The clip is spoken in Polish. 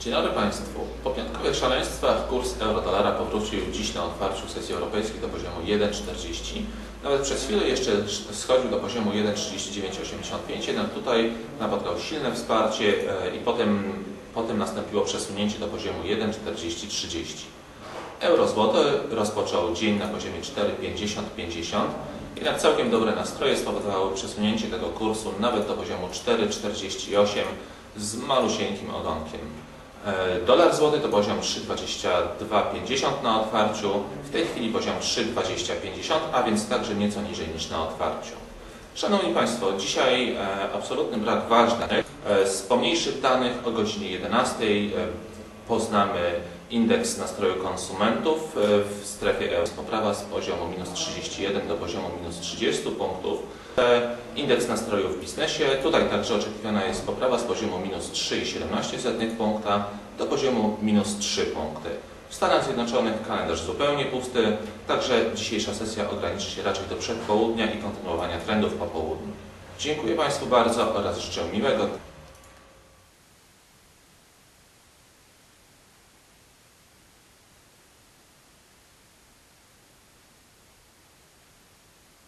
Dzień dobry Państwu. Po piątkowych szaleństwach kurs euro-dolara powrócił dziś na otwarciu sesji europejskiej do poziomu 1,40. Nawet przez chwilę jeszcze schodził do poziomu 1,3985, jednak tutaj napotkał silne wsparcie e, i potem, potem nastąpiło przesunięcie do poziomu 1,4030. Euro-złoty rozpoczął dzień na poziomie 4,5050, jednak całkiem dobre nastroje spowodowały przesunięcie tego kursu nawet do poziomu 4,48 z malusieńkim ogonkiem. E, Dolar złoty to poziom 3,2250 na otwarciu, w tej chwili poziom 3,2050, a więc także nieco niżej niż na otwarciu. Szanowni Państwo, dzisiaj e, absolutny brak ważnych. E, z pomniejszych danych o godzinie 11 e, poznamy indeks nastroju konsumentów e, w strefie euro. Poprawa z poziomu minus 31 do poziomu minus 30 punktów. E, Indeks nastroju w biznesie. Tutaj także oczekiwana jest poprawa z poziomu minus 3,17 punkta do poziomu minus 3 punkty. W Stanach Zjednoczonych kalendarz zupełnie pusty, także dzisiejsza sesja ograniczy się raczej do przedpołudnia i kontynuowania trendów po południu. Dziękuję Państwu bardzo oraz życzę miłego